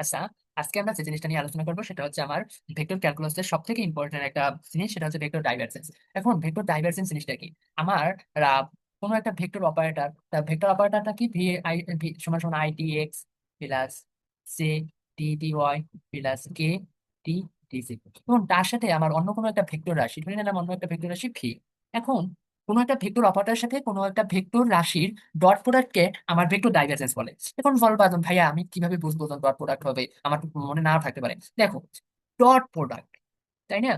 আচ্ছা আজকে আমরা যে জিনিসটা নিয়ে আলোচনা করব সেটা হচ্ছে আমার ভেক্টর ক্যালকুলাসের সব থেকে ইম্পর্টেন্ট একটা জিনিস, সেটা হচ্ছে ভেক্টর ডাইভারজেন্স এখন ভেক্টর ডাইভারজেন্স জিনিসটা কি? আমার কোনো একটা ভেক্টর অপারেটর ভেক্টর অপারেটরটা কি? ভি আই সমান সমান I T X plus say T T Y plus K T T C এবং তার সাথে আমার অন্য কোনো একটা ভেক্টর রাশি, ধরে নিলাম অন্য একটা ভেক্টর রাশি ভি এখন কোনো একটা ভেক্টর অপারেটরের সাথে কোনো একটা ভেক্টর রাশির ডট প্রোডাক্টকে আমার ভেক্টর ডাইভারজেন্স বলে। এখন বলবা যে, ভাইয়া আমি কীভাবে বুঝব ডট প্রোডাক্ট হবে? আমার মনে নাও থাকতে পারে। দেখো ডট প্রোডাক্ট তাই না?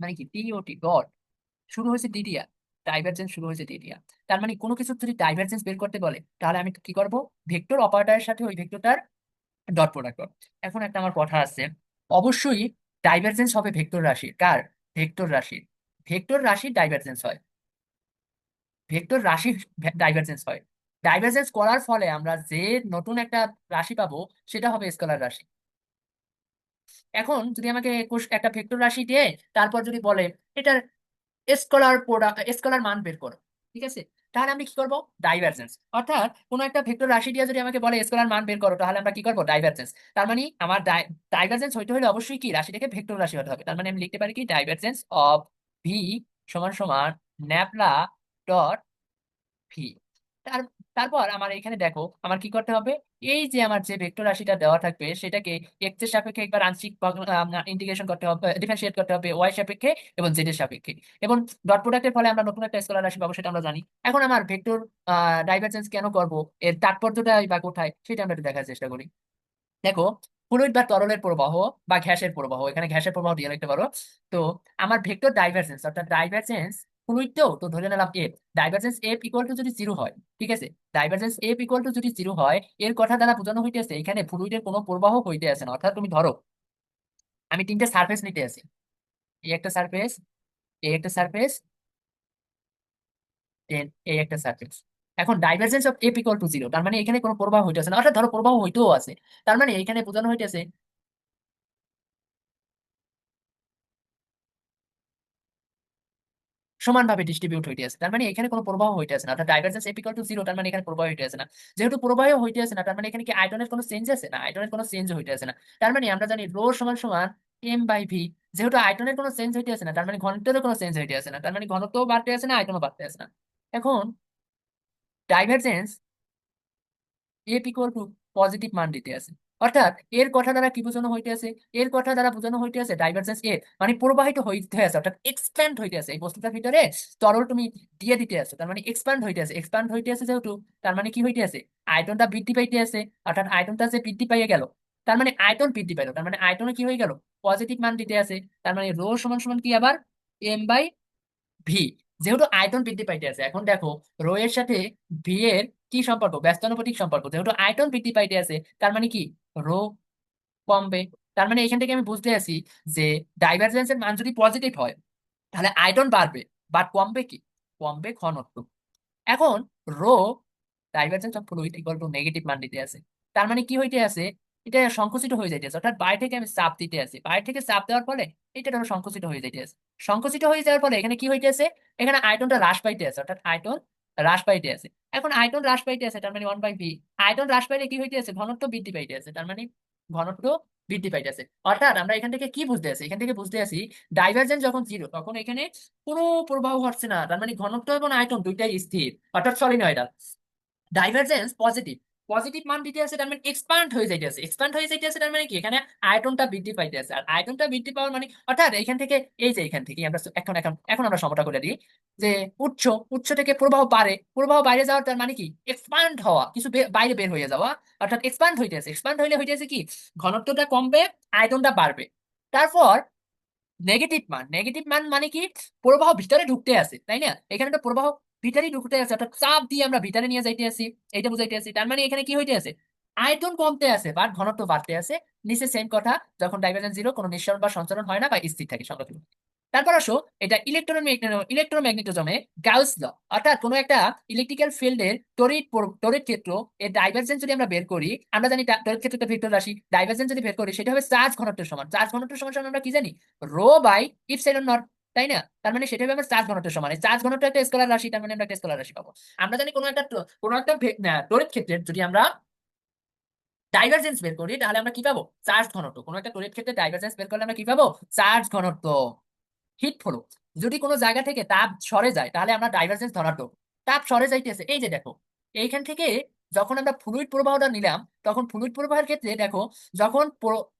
মানে কি? টিওটি ডট শুরু হয়েছে ডিডিয়া ডাইভারজেন্স শুরু হয়েছে ডিডিয়া তার মানে কোনো কিছু যদি ডাইভারজেন্স বের করতে বলে তাহলে আমি কি করব? ভেক্টর অপারেটরের সাথে ওই ভেক্টরটার ডট প্রোডাক্ট করব। এখন একটা আমার কথা আছে অবশ্যই ডাইভারজেন্স হবে ভেক্টর রাশির। কার? ভেক্টর রাশির। ভেক্টর রাশির ডাইভারজেন্স হয়। ভেক্টর রাশি ডাইভারজেন্স হয়। ডাইভারজেন্স করার ফলে আমরা যে নতুন একটা রাশি পাবো, সেটা হবে স্কেলার রাশি। এখন যদি আমাকে একটা ভেক্টর রাশি দিয়ে, তারপর যদি বলে, এটার স্কলার প্রোডাক্ট স্কলার মান বের করো ঠিক আছে? তাহলে আমি কি করব? ডাইভারজেন্স অর্থাৎ কোনো একটা ভেক্টর রাশি দিয়ে যদি আমাকে বলে, স্কলার মান বের করো তাহলে আমরা কি করব? ডাইভারজেন্স তার মানে আমার ডাইভারজেন্স হইতে হলে অবশ্যই কি? রাশিটাকে ভেক্টর রাশি হতে হবে। তার মানে আমি লিখতে পারি কি? ডাইভারজেন্স অফ ভি সমান সমান ন্যাপলা ডট তারপর আমার এখানে দেখো, আমার কি করতে হবে? এই যে আমার যে ভেক্টর রাশিটা দেওয়া থাকবে, সেটাকে এক্সের সাপেক্ষে একবার আংশিক ইন্টিগ্রেশন করতে হবে ডিফারেন্সিয়েট করতে হবে ওয়াই সাপেক্ষে এবং জেড এর সাপেক্ষে। এবং ডট প্রোডাক্টের ফলে আমরা নতুন একটা স্কেলার রাশি পাবো, সেটা আমরা জানি। এখন আমার ভেক্টর ডাইভারজেন্স কেন করব? এর তাৎপর্যটা বা কোথায়? সেটা আমরা একটু দেখার চেষ্টা করি। দেখো ফ্লুইড বা তরলের প্রবাহ বা গ্যাসের প্রবাহ, এখানে গ্যাসের প্রবাহ দিয়ে লিখতে পারো। তো, আমার ভেক্টর ডাইভারজেন্স অর্থাৎ ডাইভারজেন্স ফ্লুইড তো ধরে নিলাম এফ এফ ইকুয়াল টু যদি জিরো হয়, ঠিক আছে? এফ ইকুয়াল টু যদি জিরো হয়, এর কথা দ্বারা বোঝানো এখানে ফ্লুইডের কোনো প্রবাহ হইতে আছে না। অর্থাৎ তুমি ধরো, আমি তিনটে সারফেস নিতে আছি এই একটা সারফেস এই একটা সারফেস দেন এই একটা সারফেস এখন divergence of F equal to zero তার মানে এখানে কোনো প্রবাহ হইতেছে না। অর্থাৎ ধরো প্রবাহ হইতেও আছে। তার মানে এখানে বোঝানো হইতেছে সমানভাবে ডিস্ট্রিবিউট হইতে আছে। তার মানে এখানে কোনো প্রবাহ হইতে আছে না। অর্থাৎ ডাইভারজেন্স ইকুয়াল টু জিরো তার মানে এখানে প্রবাহ হইতে আছে না। যেহেতু প্রবাহ হইতে আছে না, তার মানে এখানে কি আয়তনের কোনো চেঞ্জ আছে না? আয়তনের কোনো চেঞ্জ হইতে আছে না। তার মানে আমরা জানি রো সমান সমান এম বাই ভি যেহেতু আয়তনের কোনো চেঞ্জ হইতে আছে না, তার মানে ঘনত্বেরও কোনো চেঞ্জ হইতে আছে না। তার মানে ঘনত্বও বাড়তে আছে না, আয়তনও বাড়তে আছে না। এখন divergence F equal to positive মান দিতে আছে। অর্থাৎ এর কথা দ্বারা কি বোঝানো হইতে আছে? এর কথা দ্বারা বোঝানো হইতে আছে ডাইভারজেন্স এ মানে প্রবাহিত হইতে আছে, অর্থাৎ এক্সপ্যান্ড হইতে আছে। এই বস্তুটার ভিতরে তরল তুমি দিয়ে দিতে আছে, তার মানে এক্সপ্যান্ড হইতে আছে। এক্সপ্যান্ড হইতে আছে যেহেতু, তার মানে কি হইতে আছে? আয়তনটা বৃদ্ধি পাইতে আছে, অর্থাৎ আয়তনটা যে বৃদ্ধি পাইয়ে গেল, তার মানে আয়তন বৃদ্ধি পাইলো, তার মানে আয়তনে কি হয়ে গেল? পজিটিভ মান দিতে আছে, তার মানে রো সমান সমান কি আবার? এম বাই ভি যেহেতু আয়তন বৃদ্ধি পাইতে আছে। এখন দেখো রো এর সাথে ভি এর কি সম্পর্ক? ব্যস্তানুপাতিক সম্পর্ক। যেহেতু আয়তন বৃদ্ধি পাইতে আছে, তার মানে কি? রো কমবে। তার মানে এখান থেকে আমি বুঝতে আছি যে ডাইভারজেন্স এর মান যদি পজিটিভ হয়, তাহলে আয়তন বাড়বে বাট কমবে কি? কমবে ঘনত্ব। এখন rho divergence of fluid equal to negative মান দিতে আছে। তার মানে কি হইতে আছে? এটা সংকুচিত হয়ে যাইতেছে। অর্থাৎ বাইরে থেকে আমি চাপ দিতে আছি। বাইরে থেকে চাপ দেওয়ার ফলে এটা ধরো সংকুচিত হয়ে যাইতে আছে সংকুচিত হয়ে যাওয়ার ফলে এখানে কি হইতেছে? এখানে আয়তনটা হ্রাস পাইতে আছে। অর্থাৎ আয়তন হ্রাস পাইতে আছে। এখন আয়তন হ্রাস পাইতে আছে, তার মানে ওয়ান বাই ভি আয়তন হ্রাস পাইলে কি হইতে আছে? ঘনত্ব বৃদ্ধি পাইতে আছে, তার মানে ঘনত্ব বৃদ্ধি পাইতে আছে। অর্থাৎ আমরা এখান থেকে কি বুঝতে আছি? এখান থেকে বুঝতে আছি ডাইভারজেন্স যখন জিরো তখন এখানে কোনো প্রবাহ হচ্ছে না, তার মানে ঘনত্ব এবং আয়তন দুইটাই স্থির। অর্থাৎ sorry solenoidal divergence positive positive মান দিতে আছে, তার মানে এক্সপ্যান্ড হয়ে যাইতেছে এক্সপ্যান্ড হয়ে যাইতেছে তার মানে কি? এখানে আয়তনটা বৃদ্ধি পাইতে আছে। আর আয়তনটা বৃদ্ধি পাওয়ার মানে অর্থাৎ এখান থেকে, এই যে এখান থেকে, আমরা এখন এখন এখন আমরা সমতা করে দিই যে উচ্চ উচ্চ থেকে প্রবাহ বাড়ে। প্রবাহ বাইরে যাওয়ার তার মানে কি? এক্সপ্যান্ড হওয়া, কিছু বাইরে বের হয়ে যাওয়া। অর্থাৎ এক্সপ্যান্ড হইতেছে এক্সপ্যান্ড হইলে হইতেছে কি? ঘনত্বটা কমবে আয়তনটা বাড়বে। তারপর নেগেটিভ মান নেগেটিভ মান মানে কি? প্রবাহ ভিতরে ঢুকতে আছে, তাই না? এখানে তো প্রবাহ ভিতরেই ঢুকতে আছে, অর্থাৎ চাপ দিয়ে আমরা ভিতরে নিয়ে যাইতে আছি, এইটা বুঝাইতে আছি। তার মানে এখানে কি হইতে আছে? আয়তন কমতে আছে বা ঘনত্ব বাড়তে আছে। নিচে সেম কথা, যখন ডাইভারজেন্স জিরো কোনো নিঃসরণ বা সঞ্চালন হয় না বা স্থির থাকে সংরক্ষণ তারপর আসো, এটা ইলেকট্রোম্যাগনেটিজমে গাউস ল অর্থাৎ কোনো একটা ইলেকট্রিক্যাল ফিল্ডের তড়িৎ তড়িৎ ক্ষেত্র এর ডাইভারজেন্স যদি আমরা বের করি, আমরা জানি তড়িৎ ক্ষেত্রটা ভেক্টর রাশি ডাইভারজেন্স যদি বের করি, সেটা হবে চার্জ ঘনত্বের সমান। চার্জ ঘনত্বের সমান সমান আমরা কি জানি? Rho by epsilon naught. তাই না? তার মানে সেটা আমার চার্জ ঘনত্বের সমান। চার্জ ঘনত্ব একটা স্কেলার রাশি, তার মানে আমরা একটা স্কেলার রাশি পাবো। আমরা জানি কোনো একটা কোনো একটা তড়িৎ ক্ষেত্রের যদি আমরা ডাইভারজেন্স বের করি, তাহলে আমরা কি পাবো? চার্জ ঘনত্ব। কোনো একটা তড়িৎ ক্ষেত্রে ডাইভারজেন্স বের করলে আমরা কি পাবো? চার্জ ঘনত্ব। হিট ফ্লো যদি কোনো জায়গা থেকে তাপ সরে যায়, তাহলে আমরা ডাইভারজেন্স ধনাত্মক তাপ সরে যাইতেছে। এই যে দেখো, এইখান থেকে যখন আমরা ফ্লুইড প্রবাহটা নিলাম, তখন ফ্লুইড প্রবাহের ক্ষেত্রে দেখো, যখন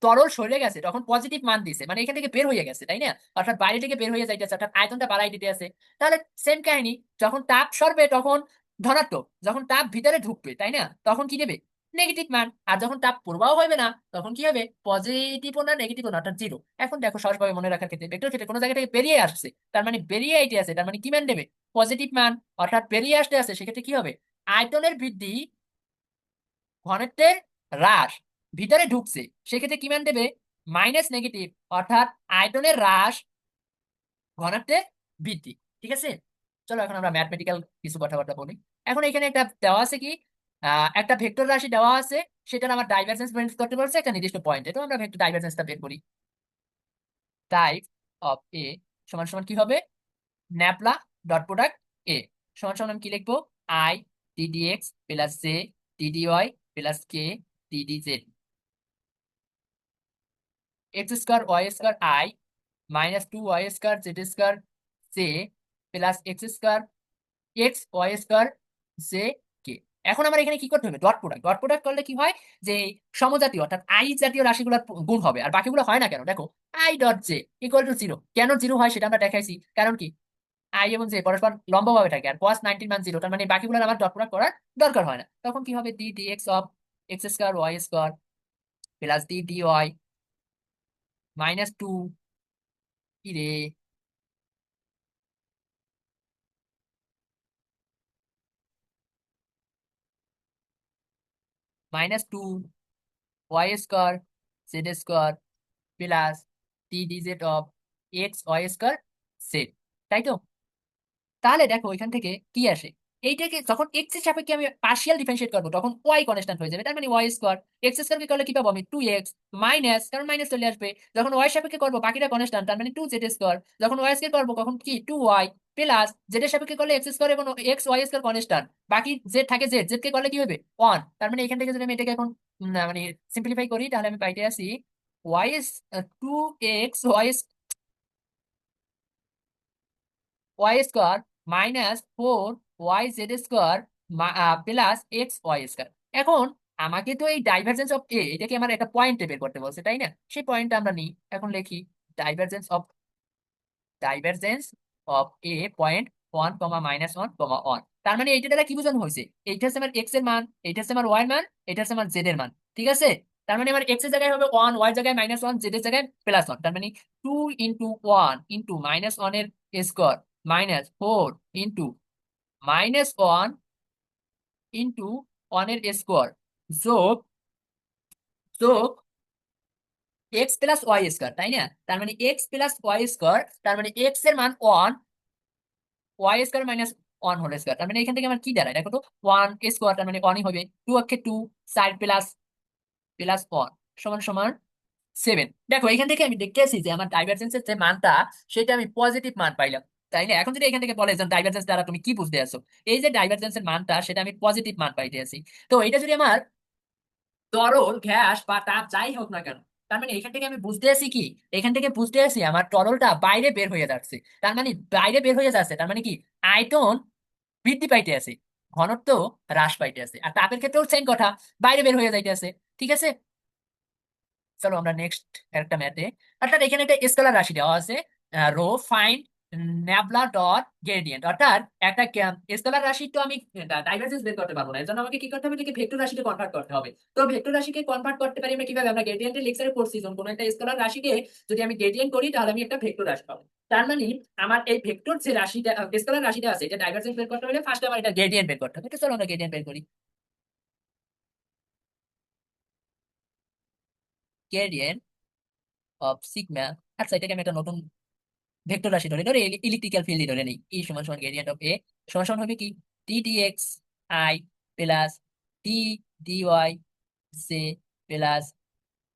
তরল সরে গেছে, তখন পজিটিভ মান দিছে মানে এখান থেকে বের হয়ে গেছে, তাই না? অর্থাৎ বাইরে থেকে বের হয়ে যাইতেছে, অর্থাৎ আয়তনটা বাড়াই দিতে আছে তাহলে সেম কাহিনী, যখন তাপ সরবে তখন ধনাত্মক, যখন তাপ ভিতরে ঢুকবে, তাই না? তখন কি দেবে? নেগেটিভ মান। আর যখন তাপ প্রবাহ হবে না, তখন কি হবে? পজিটিভ না নেগেটিভ না, অর্থাৎ জিরো এখন দেখো সহজভাবে মনে রাখার ক্ষেত্রে ভেক্টর ক্ষেত্রে কোনো জায়গা থেকে বেরিয়ে আসছে, তার মানে বেরিয়ে আইতে আছে, তার মানে কি মান দেবে? পজিটিভ মান। অর্থাৎ বেরিয়ে আসতে আছে সেক্ষেত্রে কি হবে? আয়তনের বৃদ্ধি ঘনত্বের হ্রাস, ভিতরে ঢুকছে, সেক্ষেত্রে কি মান দেবে? মাইনাস নেগেটিভ অর্থাৎ আয়তনের হ্রাস ঘনত্বের বৃদ্ধি, ঠিক আছে? চলো এখন আমরা ম্যাথমেটিক্যাল কিছু কথাবার্তা বলি। এখন এখানে একটা দেওয়া আছে কি? একটা ভেক্টর রাশি দেওয়া আছে, সেটার আমার ডাইভারজেন্স বের করতে বলছে, একটা নির্দিষ্ট পয়েন্টে তো আমরা ভেক্টর ডাইভারজেন্সটা বের করি। টাইপ অফ এ সমান সমান কি হবে? ন্যাপলা ডট প্রোডাক্ট এ সমান সমান কি লিখব? I T D X plus J T D Y plus K T D Z X square Y square I minus two Y square Z square J plus X square X Y square J K. এখন আমার এখানে কি করতে হবে? Dot product dot product করলে কি হয়? যে সমজাতীয় অর্থাৎ আই জাতীয় রাশিগুলোর গুণ হবে। আর বাকিগুলো হয় না কেন? দেখো I dot J equal to zero কেন জিরো হয় সেটা আমরা দেখাইছি। কারণ কি? আই এবং জে পরস্পর লম্বভাবে থাকে। আর cos 19 মান জিরো তার মানে বাকিগুলো আমার ডট প্রোডাক্ট করার দরকার হয় না। তখন কি হবে? D X of X square Y square plus D Y minus two কি রে minus two Y square Z square plus D Z of X Y square Z তাই তো? তাহলে দেখো এখান থেকে কি আসে? এইটাকে যখন এক্সের সাপেক্ষে আমি পার্শিয়াল ডিফারেন্সিয়েট করব, তখন ওয়াই কনস্ট্যান্ট হয়ে যাবে। তার মানে ওয়াই স্কোয়ার এক্স স্কোয়ারকে করলে কি পাবো আমি? টু এক্স মাইনাস কারণ মাইনাস চলে আসবে। যখন ওয়াই সাপেক্ষে করব, বাকিটা কনস্ট্যান্ট তার মানে টু জেড স্কোয়ার যখন ওয়াই স্কোয়ার করব, তখন কি? টু ওয়াই প্লাস জেড এর সাপেক্ষে করলে এক্স স্কোয়ার এবং এক্স ওয়াই স্কোয়ার কনস্ট্যান্ট বাকি জেড থাকে জেড জেড কে করলে কি হবে? ওয়ান তার মানে এখান থেকে যদি আমি এটাকে এখন মানে সিম্পলিফাই করি, তাহলে আমি পাইতে আসি Y two X Y Y square minus four Y Z square plus X Y square এখন আমাকে তো এই ডাইভারজেন্স অফ এ এটাকে আমার একটা পয়েন্টে বের করতে বলছে, তাই না? সেই পয়েন্টটা আমরা নিই। এখন লিখি divergence of divergence of a point one comma minus one comma one তার মানে এইটা দ্বারা কি বোঝানো হয়েছে? এইটা হচ্ছে আমার এক্সের মান, এইটা হচ্ছে আমার ওয়াই মান এটা হচ্ছে আমার জেড এর মান, ঠিক আছে? তার মানে আমার এক্সের জায়গায় হবে ওয়ান ওয়াই জায়গায় মাইনাস ওয়ান জেড এর জায়গায় প্লাস ওয়ান তার মানে two into one into minus ওয়ানের square minus four into minus one into ওয়ানের স্কোয়ার যোগ যোগ এক্স প্লাস ওয়াই স্কোয়ার তাই না? তার মানে এক্স প্লাস ওয়াই স্কোয়ার তার মানে এক্সের মান one Y square minus one whole square তার মানে এখান থেকে আমার কি দাঁড়ায়? দেখো তো ওয়ান স্কোয়ার তার মানে ওয়ানই হবে টু অক্ষে two side plus plus one সমান সমান সেভেন দেখো, এখান থেকে আমি দেখতে আসি যে আমার ডাইভারজেন্সের যে মানটা, সেটা আমি পজিটিভ মান পাইলাম। তাই না? এখন যদি এখান থেকে বলে ডাইভারজেন্স দ্বারা তুমি কি বুঝতে আছো? এই যে ডাইভারজেন্সের মানটা, সেটা আমি পজিটিভ মান পাইতে আছি। তো এটা যদি আমার তরল গ্যাস বা তাপ যাই হোক না কেন, তার মানে এখান থেকে আমি বুঝতে কি? এখান থেকে বুঝতে আমার তরলটা বাইরে বের হয়ে যাচ্ছে। তার মানে বাইরে বের হয়ে যাচ্ছে, তার মানে কি? আয়তন বৃদ্ধি পাইতে আছে, ঘনত্ব হ্রাস পাইতে আছে, আর তাপের ক্ষেত্রেও সেম কথা, বাইরে বের হয়ে যাইতে আছে, ঠিক আছে? চলো আমরা নেক্সট একটা ম্যাথে অর্থাৎ এখানে একটা স্কেলার রাশি দেওয়া আছে rho find nabla dot gradient অর্থাৎ একটা স্কেলার রাশি তো আমি ডাইভারজেন্স বের করতে পারব না। এর জন্য আমাকে কি করতে হবে? এটাকে ভেক্টর রাশিতে কনভার্ট করতে হবে। তো ভেক্টর রাশিকে কনভার্ট করতে পারি আমরা কীভাবে? আমরা গ্রেডিয়েন্টের লেকচারে পড়ছি। কোনো একটা স্কেলার রাশিকে যদি আমি গ্রেডিয়েন্ট করি, তাহলে আমি একটা ভেক্টর রাশি পাবো। তার মানে আমার এই ভেক্টর যে রাশিটা স্কেলার রাশিটা আছে, এটা ডাইভারজেন্স বের করতে হলে ফার্স্ট আমার এটা গ্রেডিয়েন্ট বের করতে হবে। তো চলো আমরা গ্রেডিয়েন্ট বের করি। গ্রেডিয়েন্ট অফ সিগমা আচ্ছা এটাকে আমি একটা নতুন ভেক্টর রাশি ধরে ধরে ইলেকট্রিক্যাল ফিল্ড ধরে নেই। ই সমান সমান গ্রেডিয়েন্ট অফ এ সমান সমান হবে কি? T D X I plus T D Y J plus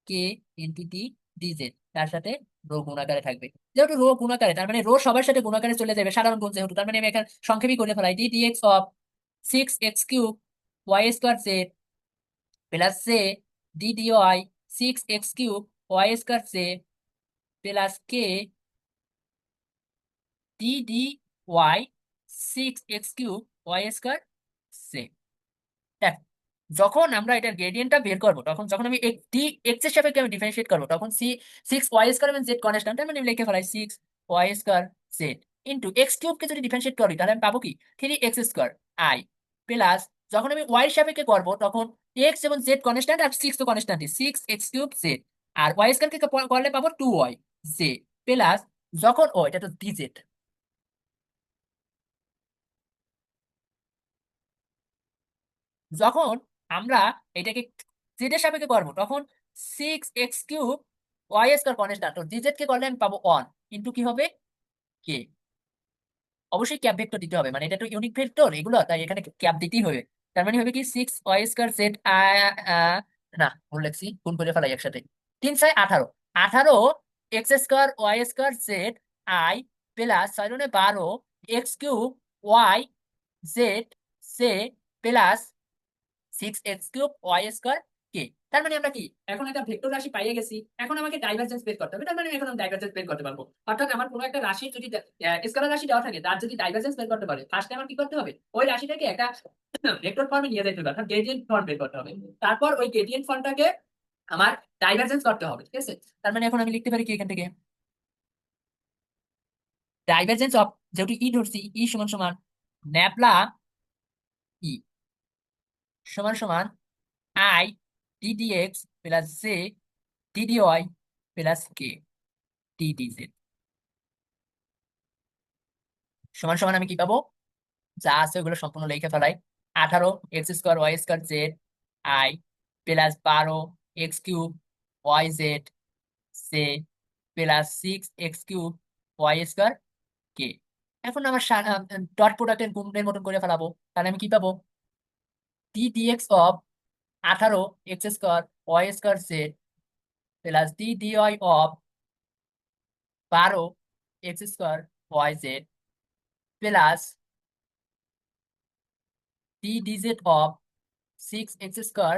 K into T D Z তার সাথে রো গুণাকারে থাকবে। যেহেতু রো গুণাকারে তার মানে রো সবার সাথে গুণাকারে চলে যাবে, সাধারণ গুণ যেহেতু। তার মানে আমি এখানে সংক্ষেপই করে ফেলাই। D D X of six X cube Y square Z plus J D D Y six X cube Y square J plus K D Y six X cube Y square J দেখ, যখন আমরা এটার গ্রেডিয়েন্টটা বের করব, তখন যখন আমি D এক্সের সাপেক্ষে আমি ডিফারেন্সিয়েট করব, তখন সি সিক্স ওয়াই স্কোয়ার এবং জেড কনস্ট্যান্ট মানে আমি লিখে ফেলাই six Y square Z into X কিউবকে যদি ডিফারেন্সিয়েট করি, তাহলে আমি পাবো কি? Three X square I plus যখন আমি ওয়াই সাপেক্ষে করব, তখন এক্স এবং জেড কনস্ট্যান্ট আর সিক্স তো কনস্ট্যান্টই সিক্স এক্স কিউব জেড আর ওয়াই স্কোয়ারকে করলে পাবো টু ওয়াই জে প্লাস যখন, ও, এটা তো ডি জেড যখন আমরা এটাকে জেড এর সাপেক্ষে করব, তখন six x cube y square constant তো ডিজেড কে করলে আমি পাবো ওয়ান কিন্তু কি হবে? কে অবশ্যই ক্যাপ ভেক্টর দিতে হবে মানে এটা তো ইউনিক ভেক্টর এগুলো, তাই এখানে ক্যাপ দিতেই হবে। তার মানে হবে কি সিক্স ওয়াই স্কোয়ার জেড না, ভুল লেখছি কোন করে ফেলাই একসাথে। তিন ছয় আঠারো আঠারো X square Y square Z I plus ছয় বারো এক্স কিউব ওয়াই জেড সে plus six X cube Y square K তার মানে আমরা কি? এখন একটা ভেক্টর রাশি পাইয়ে গেছি। এখন আমাকে ডাইভারজেন্স বের করতে হবে। তার মানে আমি এখন ডাইভারজেন্স বের করতে পারব। অর্থাৎ আমার কোনো একটা রাশি যদি স্কেলার রাশি দেওয়া থাকে, তার যদি ডাইভারজেন্স বের করতে পারে ফার্স্টে আমার কি করতে হবে? ওই রাশিটাকে একটা ভেক্টর ফর্মে নিয়ে যেতে হবে, অর্থাৎ গ্রেডিয়েন্ট ফর্ম বের করতে হবে। তারপর ওই গ্রেডিয়েন্ট ফর্মটাকে আমার ডাইভারজেন্স করতে হবে, ঠিক আছে? তার মানে এখন আমি লিখতে পারি কি এখান থেকে? ডাইভারজেন্স অফ যেহেতু ই ধরছি ই সমান সমান ন্যাপলা ই সমান সমান I D D X plus J D D Y plus K D D Z সমান সমান আমি কি পাবো? যা আছে ওগুলো সম্পূর্ণ লিখে ফেলাই। আঠারো X square Y square Z I plus বারো এক্স কিউব ওয়াই জেড সে plus six X cube Y square K এখন আমার ডট প্রোডাক্টের গুণের মতন করে ফেলাবো। তাহলে আমি কি পাবো? ডি ডিএক্স অফ আঠারো X square Y square Z plus D D Y of বারো X square Y Z plus D D Z of six X square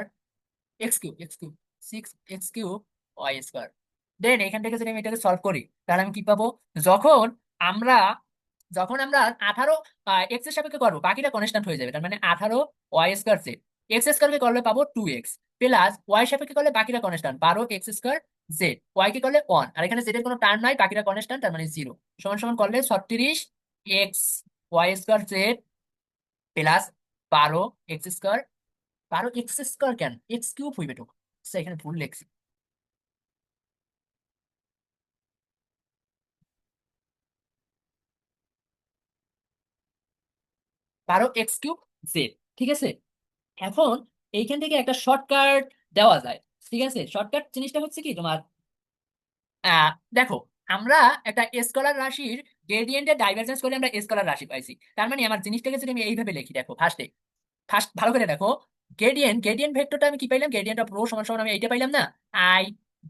X cube X six X Y then এখান থেকে যদি আমি এটাকে solve করি, তাহলে আমি কি পাবো? যখন আমরা যখন আমরা আঠারো এক্সের সাপেক্ষে করব, বাকিটা কনস্ট্যান্ট হয়ে যাবে। তার মানে আঠারো ওয়াই স্কোয়ার জেড এক্স স্কোয়ারকে করলে পাবো টু এক্স প্লাস ওয়াই সাপেক্ষে করলে বাকিটা কনস্ট্যান্ট বারো এক্স স্কোয়ার জেড ওয়াই কে করলে ওয়ান আর এখানে জেড এর কোনো টার্ম নাই, বাকিটা কনস্ট্যান্ট তার মানে জিরো সমান সমান করলে ছত্রিশ X Y square Z plus বারো এক্স স্কোয়ার বারো এক্স স্কোয়ার কেন? এক্স কিউব হইবে তো। এখানে ভুল লেখছি। বারো এক্স কিউব জেড ঠিক আছে? এখন এইখান থেকে একটা শর্টকাট দেওয়া যায়, ঠিক আছে? শর্টকাট জিনিসটা হচ্ছে কি তোমার? দেখো, আমরা একটা স্কলার রাশির গ্রেডিয়েন্টের ডাইভারজেন্স করে আমরা স্কলার রাশি পাইছি। তার মানে আমার জিনিসটাকে যদি আমি এইভাবে লিখি, দেখো ফার্স্টে ফার্স্ট ভালো করে দেখো গ্রেডিয়েন্ট গ্রেডিয়েন্ট ভেক্টরটা আমি কি পাইলাম? গ্রেডিয়েন্ট অফ রো সমান সমান আমি এইটা পাইলাম না? I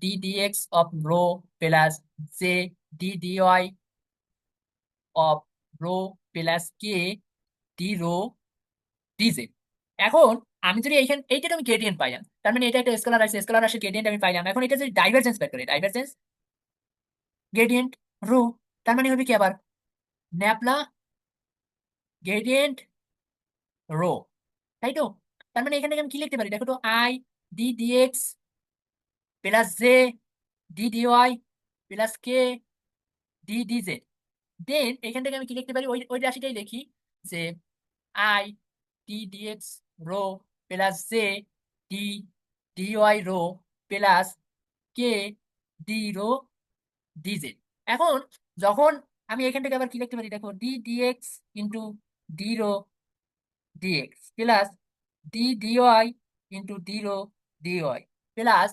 D D X of rho plus J D D Y of rho plus K D rho D J এখন আমি যদি এইখান এইটা আমি গ্রেডিয়েন্ট পাইলাম তার মানে এটা একটা স্কেলার রাশি স্কেলার রাশির গ্রেডিয়েন্ট আমি পাইলাম এখন এটা যদি ডাইভারজেন্স বের করি ডাইভারজেন্স গ্রেডিয়েন্ট রো তার মানে হবে কি আবার? ন্যাপলা গ্রেডিয়েন্ট রো তাই তো? তার মানে এখানে আমি কি লিখতে পারি? দেখো তো I D D X plus J D D Y plus K D D Z then এখান থেকে আমি কি লিখতে পারি? ওই ওই রাশিটাই লিখি যে I D D X rho plus J D D Y rho plus K D rho D Z এখন যখন আমি এখান থেকে আবার কি লিখতে পারি? দেখো D D X into D rho D X plus D D Y into D rho D Y plus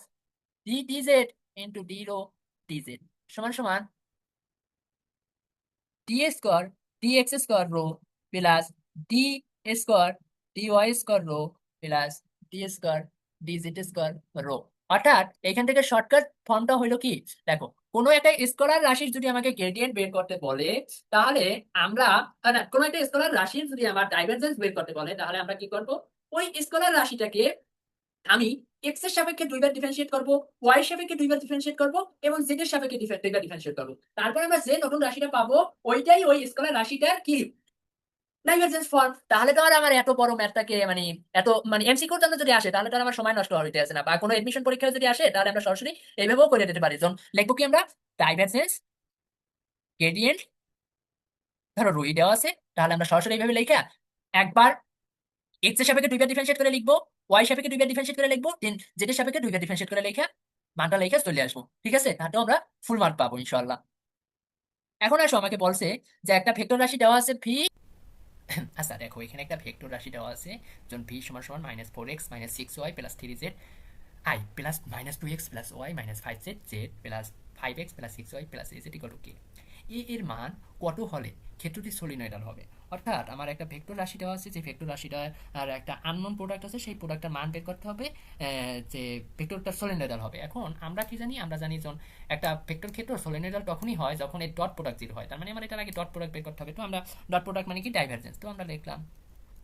D D Z into D rho D Z সমান সমান D square D X square rho plus D square D Y square rho plus D square D Z square rho অর্থাৎ এখান থেকে shortcut ফর্মটা হলো কি? দেখো, কোনো একটা স্কলার রাশির যদি আমাকে গ্রেডিয়েন্ট বের করতে বলে, তাহলে আমরা কোনো একটা স্কলার রাশির যদি আমার ডাইভারজেন্স বের করতে বলে, তাহলে আমরা কি করব? ওই স্কলার রাশিটাকে আমি এক্সের সাপেক্ষে দুইবার ডিফারেন্সিয়েট করব ওয়াই এর সাপেক্ষে দুইবার ডিফারেন্সিয়েট করব এবং জেড এর সাপেক্ষে দুইবার ডিফারেন্সিয়েট করব। তারপর আমরা যে নতুন রাশিটা পাবো, ওইটাই ওই স্কলার রাশিটার কি? ডাইভারজেন্স ফর্ম তাহলে তো আর আমার এত বড় ম্যাথটাকে মানে এত মানে এমসিকিউর জন্য যদি আসে, তাহলে তো আমার সময় নষ্ট হইতে আছে না। বা কোনো এডমিশন পরীক্ষায় যদি আসে, তাহলে আমরা সরাসরি এইভাবেও করে দিতে পারি। যেমন লিখব কি আমরা? ডাইভারজেন্স গ্রেডিয়েন্ট ধরো রুই দেওয়া আছে, তাহলে আমরা সরাসরি এইভাবে লেখা একবার এক্সের সাপেক্ষে দুইবার ডিফারেন্সিয়েট করে লিখব ওয়াই সাপেক্ষে দুইবার ডিফারেন্সিয়েট করে লিখব দেন জেড এর সাপেক্ষে দুইবার ডিফারেন্সিয়েট করে লেখা মানটা লেখা চলে আসব। ঠিক আছে? তাহলে আমরা ফুল মার্ক পাবো, ইনশাআল্লাহ। এখন আসো, আমাকে বলছে যে একটা ভেক্টর রাশি দেওয়া আছে ভি আচ্ছা দেখো, এখানে একটা ভেক্টর রাশি দেওয়া আছে যেমন ভি সমান সমান minus four X minus six Y plus three Z I plus minus two X plus Y minus five Z Z plus five X plus six Y plus A Z equal to K A এর মান কত হলে? ক্ষেত্রটি solenoidal হবে। অর্থাৎ আমার একটা vector রাশি দেওয়া আছে, যে ভেক্টর রাশিটা আর একটা আননোন প্রোডাক্ট আছে, সেই প্রোডাক্টের মান বের করতে হবে যে ভেক্টরটা সলিনয়েডাল হবে। এখন আমরা কি জানি? আমরা জানি যখন একটা ভেক্টর ক্ষেত্র সলিনয়েডাল তখনই হয় যখন এই ডট প্রোডাক্ট জিরো হয়। তার মানে আমার এটার আগে ডট প্রোডাক্ট বের করতে হবে। তো আমরা ডট প্রোডাক্ট মানে কি? ডাইভারজেন্স তো আমরা লিখলাম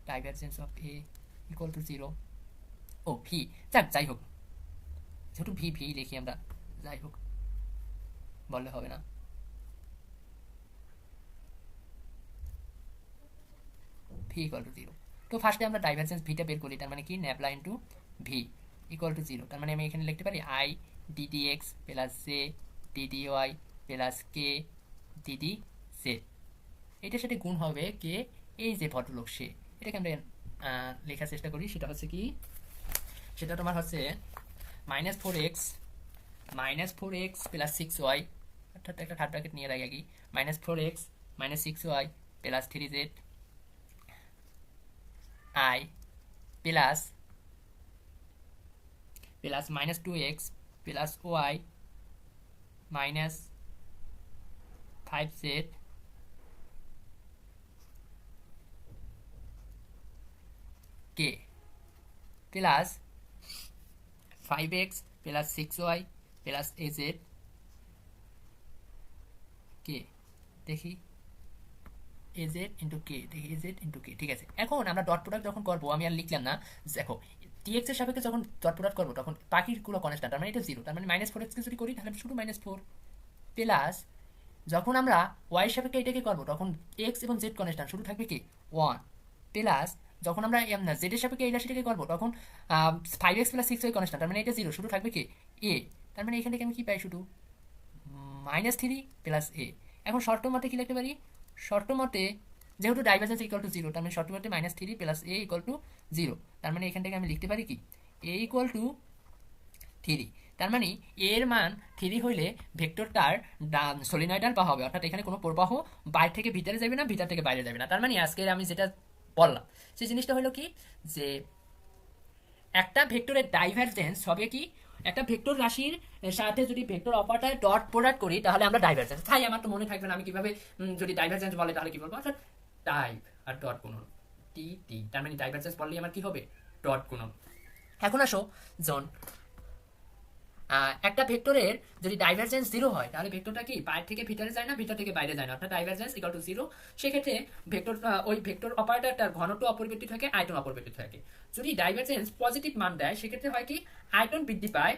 divergence of A equal to zero O V যাক, যাই হোক। যেহেতু ভি ভি লিখি আমরা। যাই হোক। বললে হবে না। ভি ইকুয়াল টু জিরো তো ফার্স্টে আমরা ডাইভারজেন্স ভিটা বের করি, তার মানে কি? Nabla into V equal to zero তার মানে আমি এখানে লিখতে পারি I D D X plus J D D Y plus K D D Z এটার সাথে গুণ হবে কে এই যে ভদ্রলোক সে। এটাকে আমরা লেখার চেষ্টা করি। সেটা হচ্ছে কি? সেটা তোমার হচ্ছে minus four X minus four X plus six Y অর্থাৎ একটা থার্ড ব্র্যাকেট নিয়ে রাখি আগে। Minus four X minus six Y plus three Z I plus plus minus two X plus Y minus five Z K plus five X plus six Y plus A Z K দেখি A Z into K A Z into K ঠিক আছে। এখন আমরা dot product যখন করব, আমি আর লিখলাম না, দেখো টিএক্স এর সাপেক্ষে যখন ডট প্রোডাক্ট করব, তখন বাকিগুলো কনস্ট্যান্ট তার মানে এটা জিরো তার মানে মাইনাস ফোর এক্সকে যদি করি, তাহলে শুধু মাইনাস ফোর প্লাস যখন আমরা ওয়াই সাপেক্ষে এটাকে করব, তখন এক্স এবং জেড কনস্ট্যান্ট শুধু থাকবে কি? ওয়ান প্লাস যখন আমরা জেড এর সাপেক্ষে এই রাশিটাকে করব, তখন five X plus six Y constant তার মানে এটা জিরো শুধু থাকবে কি? এ তার মানে এখান থেকে আমি কি পাই শুধু? মাইনাস থ্রি প্লাস এ এখন শর্ত মতে কি লিখতে পারি? শর্ত মতে, যেহেতু ডাইভারজেন্স ইকুয়াল টু জিরো তার মানে শর্ত মতে minus three plus A equal to zero তার মানে এখান থেকে আমি লিখতে পারি কি? এ ইকুয়াল টু থ্রি তার মানে এর মান থ্রি হইলে ভেক্টরটার সলিনয়েডাল পাওয়া হবে, অর্থাৎ এখানে কোনো প্রবাহ বাইরে থেকে ভিতরে যাবে না, ভিতর থেকে বাইরে যাবে না, তার মানে আজকে আমি যেটা বললাম, সেই জিনিসটা হলো কি? যে একটা ভেক্টরের ডাইভারজেন্স হবে কি? একটা ভেক্টর রাশির সাথে যদি ভেক্টর অপারটার ডট প্রোডাক্ট করি, তাহলে আমরা ডাইভারজেন্স তাই আমার তো মনে থাকবে না আমি কীভাবে যদি ডাইভারজেন্স বলে, তাহলে কি বলব? অর্থাৎ টাইপ আর ডট গুণন টি টি তার মানে ডাইভারজেন্স বললেই আমার কি হবে? ডট গুণন এখন আসো, জন। একটা ভেক্টরের যদি ডাইভারজেন্স জিরো হয়, তাহলে ভেক্টরটা কি? বাইরে থেকে ভিতরে যায় না, ভিতর থেকে বাইরে যায় না। অর্থাৎ ডাইভারজেন্স ইকাল টু জিরো সেক্ষেত্রে ভেক্টর ওই ভেক্টর অপারেটরটার ঘনত্ব অপরিবর্তিত থাকে, আয়তন অপরিবর্তিত থাকে। যদি ডাইভারজেন্স পজিটিভ মান দেয়, সেক্ষেত্রে হয় কি? আয়তন বৃদ্ধি পায়,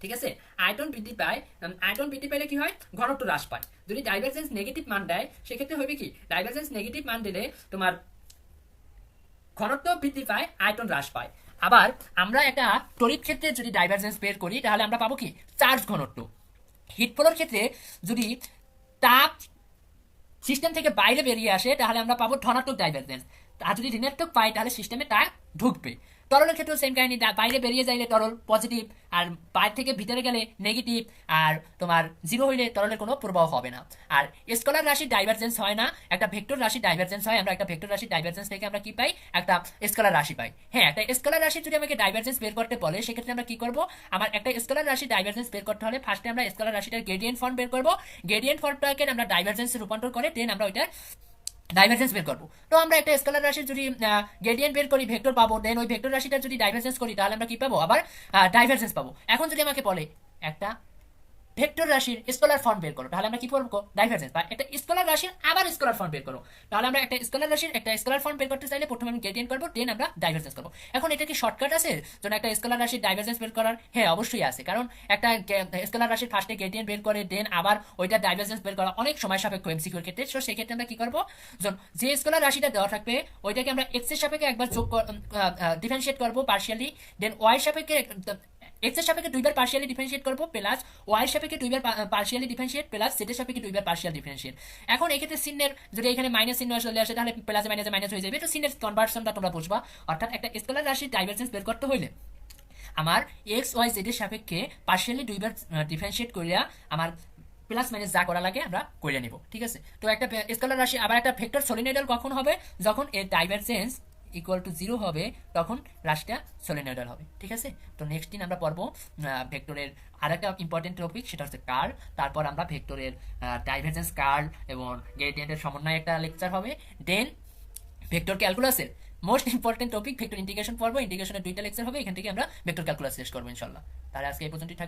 ঠিক আছে? আয়তন বৃদ্ধি পায় আয়তন বৃদ্ধি পাইলে কি হয়? ঘনত্ব হ্রাস পায়। যদি ডাইভারজেন্স নেগেটিভ মান দেয়, সেক্ষেত্রে হবে কি? ডাইভারজেন্স নেগেটিভ মান দিলে তোমার ঘনত্ব বৃদ্ধি পায়, আয়তন হ্রাস পায়। আবার আমরা একটা তড়িৎ ক্ষেত্রে যদি ডাইভারজেন্স বের করি, তাহলে আমরা পাবো কি? চার্জ ঘনত্ব। হিট ক্ষেত্রে যদি তাপ সিস্টেম থেকে বাইরে বেরিয়ে আসে, তাহলে আমরা পাবো ধনাত্মক ডাইভারজেন্স আর যদি ঋণাত্মক পাই, তাহলে সিস্টেমে তা ঢুকবে। তরলের ক্ষেত্রেও সেম কাহিনী বাইরে বেরিয়ে যাইলে তরল পজিটিভ আর বাইরে থেকে ভিতরে গেলে নেগেটিভ আর তোমার জিরো হইলে তরলের কোনো প্রবাহ হবে না। আর স্কলার রাশির ডাইভারজেন্স হয় না, একটা ভেক্টর রাশির ডাইভারজেন্স হয়, আমরা একটা ভেক্টর রাশির ডাইভারজেন্স থেকে আমরা কি পাই? একটা স্কলার রাশি পাই। হ্যাঁ একটা স্কলার রাশি যদি আমাকে ডাইভারজেন্স বের করতে বলে, সেক্ষেত্রে আমরা কি করব? আমার একটা স্কলার রাশির ডাইভারজেন্স বের করতে হলে ফার্স্টে আমরা স্কলার রাশিটার গ্রেডিয়েন্ট ফর্ম বের করব। গ্রেডিয়েন্ট ফর্মটাকে আমরা ডাইভারজেন্সে রূপান্তর করে দেন আমরা ওইটা ডাইভারজেন্স বের করব। তো আমরা একটা স্কেলার রাশির যদি গ্রেডিয়েন্ট বের করি ভেক্টর পাবো দেন ওই ভেক্টর রাশিটা যদি ডাইভারজেন্স করি, তাহলে আমরা কি পাবো? আবার ডাইভারজেন্স পাবো। এখন যদি আমাকে বলে, একটা ভেক্টর রাশির স্কলার ফর্ম বের করো। তাহলে আমরা কি করব? ডাইভারজেন্স বা একটা স্কলার রাশির আবার স্কলার ফর্ম বের করো। তাহলে আমরা একটা স্কলার রাশির একটা স্কলার ফর্ম বের করতে চাইলে প্রথমে আমি গ্রেডিয়েন্ট করব দেন আমরা ডাইভারজেন্স করব। এখন এটা কি শর্টকাট আছে? যেন একটা স্কলার রাশির ডাইভারজেন্স বের করার? হ্যাঁ অবশ্যই আছে। কারণ একটা স্কলার রাশির ফার্স্টে গ্রেডিয়েন্ট বের করে দেন আবার ওইটা ডাইভারজেন্স বের করা অনেক সময় সাপেক্ষ এমসিকিউর ক্ষেত্রে। সো সেক্ষেত্রে আমরা কি করব? যে স্কলার রাশিটা দেওয়া থাকবে, ওইটাকে আমরা এক্সের সাপেক্ষে একবার যোগ ডিফারেন্সিয়েট করব পার্শিয়ালি দেন ওয়াই সাপেক্ষে এক্সের সাপেক্ষে দুইবার পার্শিয়ালি ডিফারেন্সিয়েট করব প্লাস ওয়াই এর সাপেক্ষে দুইবার পার্শিয়ালি ডিফারেন্সিয়েট প্লাস এর সাপেক্ষে দুইবার পার্শিয়াল ডিফারেন্সিয়েট এখন এক্ষেত্রে ক্ষেত্রে চিহ্নের, যদি এখানে মাইনাস চিহ্ন চলে আসে, তাহলে প্লাস মাইনাসে মাইনাস হয়ে যাবে। তো চিহ্নের কনভার্সনটা তোমরা বুঝবা। অর্থাৎ একটা স্কেলার রাশির ডাইভারজেন্স বের করতে হইলে আমার এক্স ওয়াই জেড এর সাপেক্ষে পার্শিয়ালি দুইবার ডিফারেন্সিয়েট করিয়া আমার প্লাস মাইনাস যা করা লাগে আমরা করে নিব। ঠিক আছে? তো একটা স্কেলার রাশি আবার একটা ভেক্টর সলিনয়েডাল কখন হবে? যখন এর ডাইভারজেন্স ইকুয়াল টু জিরো হবে, তখন রাশিটা সলিনয়েডাল হবে, ঠিক আছে? তো নেক্সট দিন আমরা পড়ব ভেক্টরের আর একটা ইম্পর্টেন্ট টপিক সেটা হচ্ছে কার তারপর আমরা ভেক্টরের ডাইভারজেন্স কার এবং গ্রেডিয়েন্টের সমন্বয় একটা লেকচার হবে then vector ক্যালকুলাসের most important topic vector integration পড়ব ইন্টিগ্রেশনের দুইটা লেকচার হবে, এখান থেকে আমরা ভেক্টর ক্যালকুলাস শেষ করব, ইনশাল্লাহ। তাহলে আজকে এই পর্যন্তই থাকুন